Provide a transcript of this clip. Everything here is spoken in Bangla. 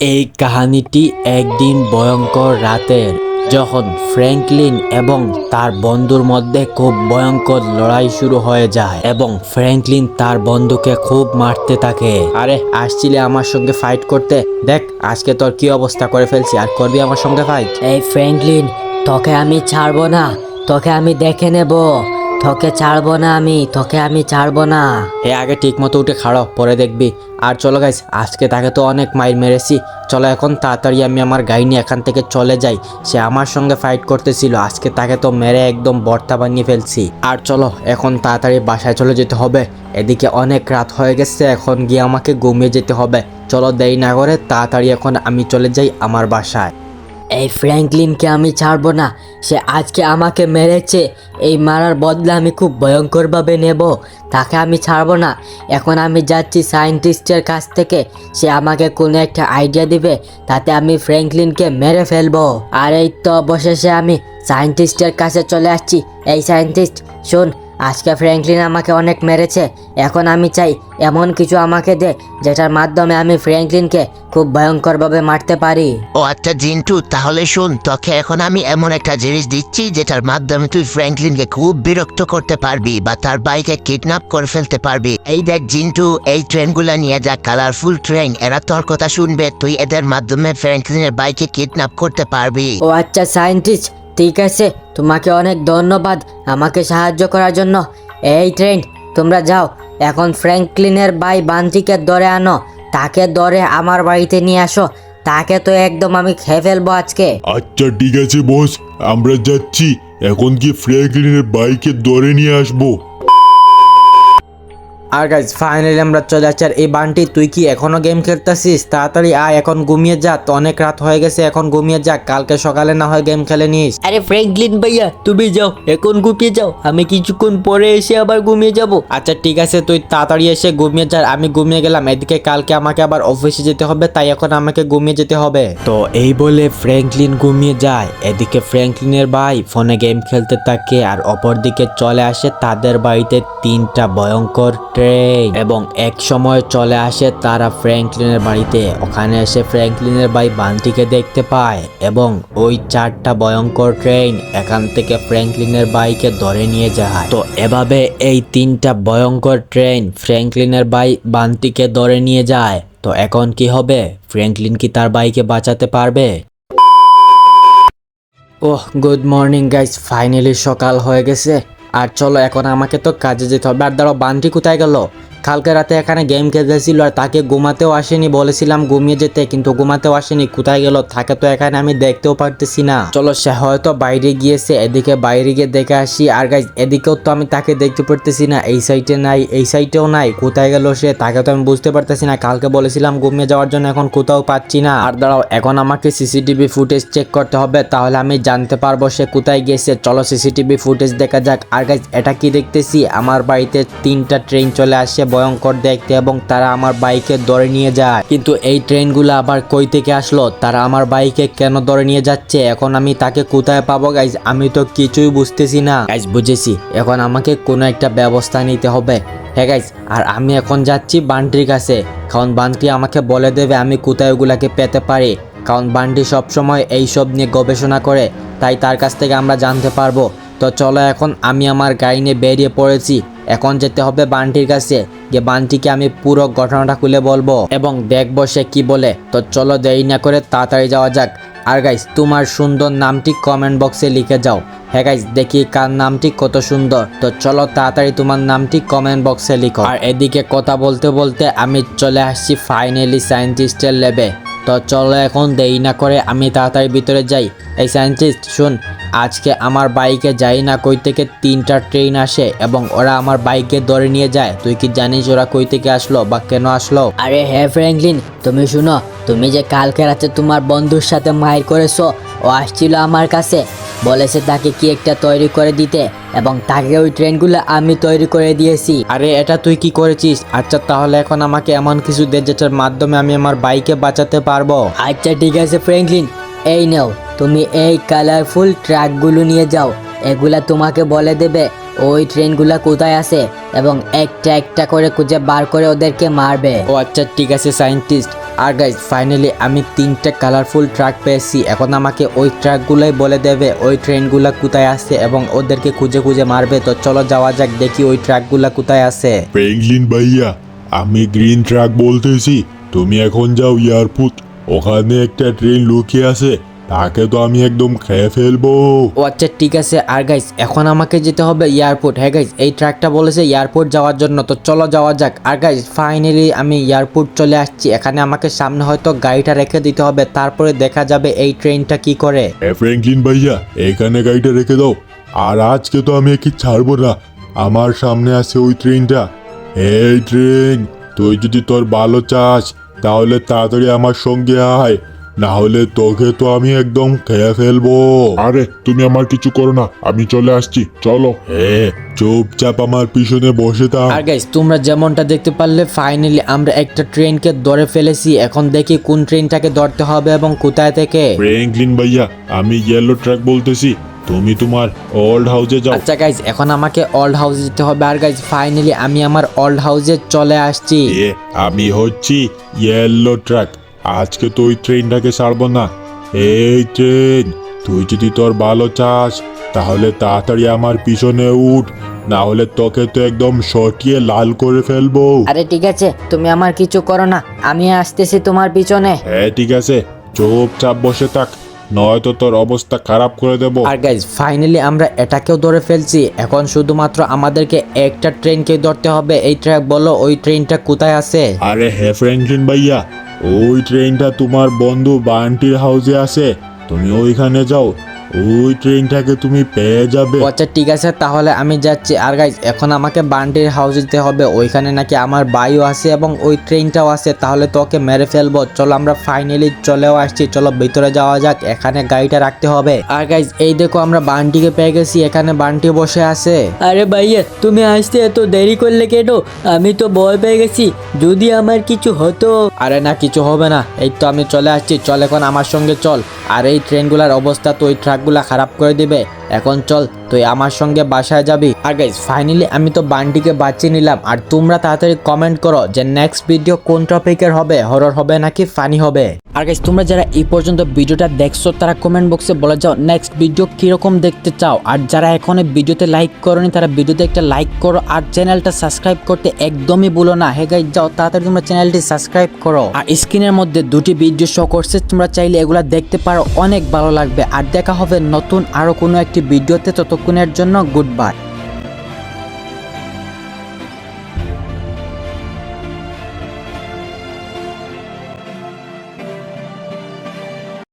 এই কাহিনীটি একদিন ভয়ঙ্কর রাতের যখন ফ্র্যাঙ্কলিন এবং তার বন্ধুর মধ্যে খুব ভয়ঙ্কর লড়াই শুরু হয়ে যায় এবং ফ্র্যাঙ্কলিন তার বন্ধুকে খুব মারতে থাকে। আরে, আসছিলে আমার সঙ্গে ফাইট করতে? দেখ, আজকে তোর কি অবস্থা করে ফেলছি, আর করবি আমার সঙ্গে ফাইট এই ফ্র্যাঙ্কলিন, তোকে আমি ছাড়বো না, তোকে আমি দেখে নেব। তোকে ছাড়বো না আমি, তোকে আমি ছাড়বো না। এ আগে ঠিক মতো উঠে খাড়ো, পরে দেখবি। আর চলো গাইস আজকে তাকে তো অনেক মাইর মেরেছি। চলো এখন তাড়াতাড়ি আমি আমার গাড়ি নিয়ে এখান থেকে চলে যাই। সে আমার সঙ্গে ফাইট করতেছিল, আজকে তাকে তো মেরে একদম বর্তা বানিয়ে ফেলছি। আর চলো, এখন তাড়াতাড়ি বাসায় চলে যেতে হবে। এদিকে অনেক রাত হয়ে গেছে, এখন গিয়ে আমাকে ঘুমিয়ে যেতে হবে। চলো দেরি না করে তাড়াতাড়ি এখন আমি চলে যাই আমার বাসায়। এই ফ্র্যাঙ্কলিনকে আমি ছাড়বো না। সে আজকে আমাকে মেরেছে। এই মারার বদলা আমি খুব ভয়ঙ্করভাবে নেব। তাকে আমি ছাড়বো না। এখন আমি যাচ্ছি সায়েন্টিস্টের কাছ থেকে। সে আমাকে কোনো একটা আইডিয়া দিবে। তাতে আমি ফ্র্যাঙ্কলিনকে মেরে ফেলব। আর এই তো অবশেষে আমি সায়েন্টিস্টের কাছে চলে আসছি। এই সায়েন্টিস্ট, শোন আজকে ফ্র্যাঙ্কলিন আমাকে অনেক মেরেছে। এখন আমি চাই এমন কিছু আমাকে দে যেটার মাধ্যমে আমি ফ্র্যাঙ্কলিনকে খুব ভয়ঙ্করভাবে মারতে পারি। ও আচ্ছা জিন্টু তাহলে শোন তোকে এখন আমি এমন একটা জিনিস দিচ্ছি যেটার মাধ্যমে তুই ফ্র্যাঙ্কলিনকে খুব বিরক্ত করতে পারবি বা তার বাইকে কিডন্যাপ করে ফেলতে পারবি। এই দেখ জিন্টু এই ট্রেনগুলো নিয়ে যা কালারফুল ট্রেন এরা তোর কথা শুনবে তুই এদের মাধ্যমে ফ্র্যাঙ্কলিনের বাইকে কিডন্যাপ করতে পারবি। ও আচ্ছা সায়েন্টিস্ট ঠিক আছে, তোমাকে অনেক ধন্যবাদ আমাকে সাহায্য করার জন্য। এই ট্রেন, তোমরা যাও, এখন ফ্র্যাঙ্কলিনের ভাই বান্তিকে দরে আনো, তাকে ধরে আমার বাড়িতে নিয়ে আসো, তাকে তো একদম আমি খেয়ে ফেলব আজকে। আচ্ছা ঠিক আছে বস, আমরা যাচ্ছি, এখন কি ফ্র্যাঙ্কলিনের বাইকে ধরে নিয়ে আসব? আর গাইজ ফাইনালি আমরা চলে যাচ্ছি আর এই বান্টি তুই কি এখনও গেম খেলতেছিস? তাড়াতাড়ি আয় এখন ঘুমিয়ে যা। তো অনেক রাত হয়ে গেছে এখন ঘুমিয়ে যা। কালকে সকালে না হয় গেম খেলে নিস। আরে ফ্র্যাঙ্কলিন ভাইয়া তুমি যাও এখন ঘুমিয়ে যাও। আমি কিছুক্ষণ পরে এসে আবার ঘুমিয়ে যাব। আচ্ছা ঠিক আছে তুই তাড়াতাড়ি এসে ঘুমিয়ে যা। আমি ঘুমিয়ে গেলাম। এদিকে কালকে আমাকে আবার অফিসে যেতে হবে তাই এখন আমাকে ঘুমিয়ে যেতে হবে। তো এই বলে ফ্র্যাঙ্কলিন ঘুমিয়ে যায়। এদিকে ফ্র্যাঙ্কলিনের ভাই ফোনে গেম খেলতে থাকে আর অপরদিকে চলে আসে তাদের বাড়িতে তিনটা ভয়ঙ্কর ট্রেন এবং এক সময় চলে আসে তারা ফ্র্যাঙ্কলিনের বাড়িতে। ওখানে এসে ফ্র্যাঙ্কলিনের ভাই বান্টিকে দেখতে পায় এবং ওই চারটা ভয়ঙ্কর ট্রেন এখান থেকে ফ্র্যাঙ্কলিনের বাইকে ধরে নিয়ে যায়। তো এভাবে এই তিনটা ভয়ঙ্কর ট্রেন ফ্র্যাঙ্কলিনের বাই বান্টিকে ধরে নিয়ে যায়। তো এখন কি হবে? ফ্র্যাঙ্কলিন কি তার বাইকে বাঁচাতে পারবে? Oh good morning guys finally সকাল হয়ে গেছে। আর চলো এখন আমাকে তো কাজে যেতে হবে। আর দাঁড়াও বান্টি কোথায় গেল? কালকে রাতে এখানে গেম খেলতেছিল আর তাকে ঘুমাতেও আসেনি, বলেছিলাম ঘুমিয়ে যেতে, কিন্তু ঘুমাতেও আসেনি, কোথায় গেল? তাকে তো এখানে আমি দেখতেও পারতেছি না। চলো, সে হয়তো বাইরে গিয়েছে, এদিকে বাইরে গিয়ে দেখে আসি। আর গাইজ এদিকেও তো আমি তাকে দেখতে পারতেছি না, এই সাইডে নাই, এই সাইডেও নাই, কোথায় গেল সে? তাকে তো আমি বুঝতে পারতেছি না, কালকে বলেছিলাম ঘুমিয়ে যাওয়ার জন্য এখন কোথাও পাচ্ছি না। আর দাঁড়াও, এখন আমাকে সিসিটিভি ফুটেজ চেক করতে হবে, তাহলে আমি জানতে পারব সে কোথায় গিয়েছে। চলো সিসিটিভি ফুটেজ দেখা যাক। আর গাইজ এটা কি দেখতেছি? আমার বাড়িতে তিনটা ট্রেন চলে আসে ভয়ঙ্কর দেখতে এবং তারা আমার বাইকে ধরে নিয়ে যায়। কিন্তু এই ট্রেনগুলো আবার কই থেকে আসলো? তারা আমার বাইকে কেন ধরে নিয়ে যাচ্ছে? এখন আমি তাকে কোথায় পাবো গাইজ আমি তো কিছুই বুঝতেছি না। গাইজ বুঝেছি। এখন আমাকে কোনো একটা ব্যবস্থা নিতে হবে। হ্যাঁ গাইজ আর আমি এখন যাচ্ছি বান্টির কাছে। কারণ বান্টি আমাকে বলে দেবে আমি কোথায় ওগুলাকে পেতে পারি। কারণ বান্টি সবসময় এইসব নিয়ে গবেষণা করে। তাই তার কাছ থেকে আমরা জানতে পারব। তো চলো এখন আমি আমার গাড়ি নিয়ে বেরিয়ে পড়েছি। এখন যেতে হবে বান্টির কাছে, যে বান্টিকে আমি পুরো ঘটনাটা খুলে বলব। এবং দেখব সে কি বলে। তো চলো দেরি না করে তাড়াতাড়ি যাওয়া যাক। আর গাইস তোমার সুন্দর নামটি কমেন্ট বক্সে লিখে যাও। হ্যাঁ গাইস দেখি কার নামটি কত সুন্দর। তো চলো তাড়াতাড়ি তোমার নামটি কমেন্ট বক্সে লিখো। আর এদিকে কথা বলতে বলতে আমি চলে আসছি ফাইনালি সায়েন্টিস্টের লেবে তো চলো এখন দেরি না করে আমি তাড়াতাড়ি ভিতরে যাই। এই সায়েন্টিস্ট শুন আজকে আমার বাইকে যাই না কই থেকে তিনটা ট্রেন আসে এবং ওরা আমার বাইকে ধরে নিয়ে যায়। তুই কি জানিস ওরা কই থেকে আসলো বা কেন আসলো? আরে হ্যাঁ ফ্র্যাঙ্কলিন তুমি শুনো তুমি যে কালকে রাতে তোমার বন্ধুর সাথে মাইর করেছ ও আসছিল আমার কাছে। বলেছে তাকে কি একটা তৈরি করে দিতে এবং তাকে ওই ট্রেনগুলো আমি তৈরি করে দিয়েছি। আরে এটা তুই কি করেছিস? আচ্ছা তাহলে এখন আমাকে এমন কিছু দে যেটার মাধ্যমে আমি আমার বাইকে বাঁচাতে পারব? আচ্ছা ঠিক আছে ফ্র্যাঙ্কলিন এই নাও তুমি এই কালারফুল ট্রাকগুলো নিয়ে যাও। এগুলা তোমাকে বলে দেবে ওই ট্রেনগুলা কোথায় আছে এবং একটা একটা করে খুঁজে বার করে ওদেরকে মারবে। ও আচ্ছা ঠিক আছে সায়েন্টিস্ট আর গাইজ ফাইনালি আমি তিনটে কালারফুল ট্রাক পেয়েছি। এখন আমাকে ওই ট্রাকগুলোই বলে দেবে ওই ট্রেনগুলো কোথায় আছে এবং ওদেরকে খুঁজে খুঁজে মারবে। তো চলো যাওয়া যাক দেখি ওই ট্রাকগুলো কোথায় আছে। ফ্র্যাঙ্কলিন ভাইয়া আমি গ্রিন ট্রাক বলতেছি তুমি এখন যাও এয়ারপোর্ট ওখানে একটা ট্রেন লুকিয়ে আছে তাকে তো আমি একদম খেয়ে ফেলব। ও আচ্ছা ঠিক আছে। আর গাইস এখন আমাকে যেতে হবে এয়ারপোর্ট। হ্যাঁ গাইস এই ট্রাকটা বলেছে এয়ারপোর্ট যাওয়ার জন্য। তো চলো যাওয়া যাক। আর গাইস ফাইনালি আমি এয়ারপোর্ট চলে আসছি। এখানে আমাকে সামনে হয়তো গাড়িটা রেখে দিতে হবে তারপরে দেখা যাবে এই ট্রেনটা কি করে। এ ফ্র্যাঙ্কলিন ভাইয়া এখানে গাড়িটা রেখে দাও। আর আজকে তো আমি একে ছাড়বো না। আমার সামনে আছে ওই ট্রেনটা। এই ট্রেন তুই যদি তোর ভালো চাস তাহলে তাড়াতাড়ি আমার সঙ্গে আয়। না হলে তোকে তো আমি একদম খেয়ে ফেলব। আরে তুমি আমার কিছু করো না আমি চলে আসছি চলো। হে চুপচাপ আমার পিছনে বসে থাক। আর গাইজ তোমরা যেমনটা দেখতে পারলে ফাইনালি আমরা একটা ট্রেনকে ধরে ফেলেছি। এখন দেখি কোন ট্রেনটাকে ধরতে হবে এবং কোথায় থেকে। ফ্র্যাঙ্কলিন ভাইয়া আমি ইয়েলো ট্রাক বলতেছি। তুমি তোমার ওল্ড হাউসে যাও। আচ্ছা গাইজ এখন আমাকে ওল্ড হাউসে যেতে হবে। আর গাইজ ফাইনালি আমি আমার ওল্ড হাউসে চলে আসছি। এ আমি হচ্ছি ইয়েলো ট্রাক আজকে তো ওই ট্রেনটাকে ছাড়বো না। এই ট্রেন তুই যদি তোর ভালো চাস তাহলে তাড়াতাড়ি আমার পিছনে উঠ। না হলে তোকে তো একদম সটিয়ে লাল করে ফেলব। আরে ঠিক আছে তুমি আমার কিছু করো না। আমি আসতেছি তোমার পিছনে। হ্যাঁ ঠিক আছে। চুপচাপ বসে থাক। নয়তো তোর অবস্থা খারাপ করে দেবো। আর গাইজ ফাইনালি আমরা এটাকেও ধরে ফেলছি। এখন শুধুমাত্র আমাদেরকে একটা ট্রেনকে ধরতে হবে। এই ট্র্যাক বলো ওই ট্রেনটা কোথায় আছে? আরে হে ফ্র্যাঙ্কলিন ভাইয়া ওই ট্রেনটা তোমার বন্ধু বান্টির হাউসে আছে। তুমি ওইখানে যাও। ওই ট্রেনটাকে তুমি পেয়ে যাবে। আচ্ছা ঠিক আছে তাহলে আমি যাচ্ছি। আর গাইজ এখন আমাকে বান্ডির হাউসে যেতে হবে। ওইখানে নাকি আমার বাইও আছে এবং ওই ট্রেনটাও আছে। তাহলে তোকে মেরে ফেলব। চলো আমরা ফাইনালি চলেও আসছি। চলো ভিতরে যাওয়া যাক। এখানে গাড়িটা রাখতে হবে। আর গাইজ এই দেখো আমরা বান্টিকে পেয়ে গেছি। এখানে বান্টি বসে আছে। আরে ভাইয়া তুমি আসতে এত দেরি করলে কেন? আমি তো ভয় পেয়ে গেছি। যদি আমার কিছু হতো। আরে না কিছু হবে না। এই তো আমি চলে আসছি। চল এখন আমার সঙ্গে চল। আর এই ট্রেনগুলোর অবস্থা তো ওই ট্রাকগুলা খারাপ করে দিবে। এখন চল, তুই আমার সঙ্গে বাসায় যাবি। আর গাইজ ফাইনালি আমি তো বান্টিকে বাঁচিয়ে নিলাম। আর তোমরা তাড়াতাড়ি কমেন্ট করো যে নেক্সট ভিডিও কোন টপিকের হবে? হরর হবে নাকি ফানি হবে? আর গাইজ তোমরা যারা এই পর্যন্ত ভিডিওটা দেখছ, তারা কমেন্ট বক্সে বলে যাও নেক্সট ভিডিও কীরকম দেখতে চাও। আর যারা এখনও ভিডিওতে লাইক করোনি, তারা ভিডিওতে একটা লাইক করো। আর চ্যানেলটা সাবস্ক্রাইব করতে একদমই ভুলো না। হে গাইজ যাও, তাড়াতাড়ি তোমরা চ্যানেলটি সাবস্ক্রাইব করো। আর স্ক্রিনের মধ্যে দুটি ভিডিও শো করছে। তোমরা চাইলে এগুলা দেখতে পারো, অনেক ভালো লাগবে। আর দেখা হবে নতুন আরও কোনো একটি ভিডিওতে ততক্ষণের জন্য গুড বাই